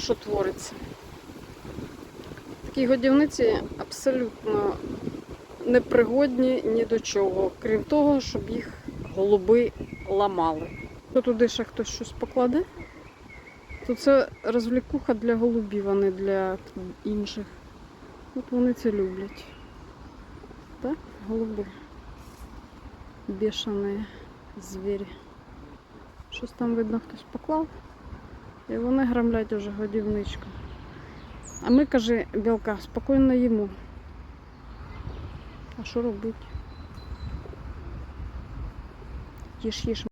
Що твориться? Такі годівниці абсолютно непригодні ні до чого, крім того, щоб їх голуби ламали. То туди ще хтось щось покладе? То це розвлікуха для голубів, а не для інших. От вони це люблять. Так, голуби. Бешеные звірі. Щось там видно хтось поклав. І вони грамлять уже годівничку. А ми, каже, білка, спокійно їмо. А що робити? Їж, їж.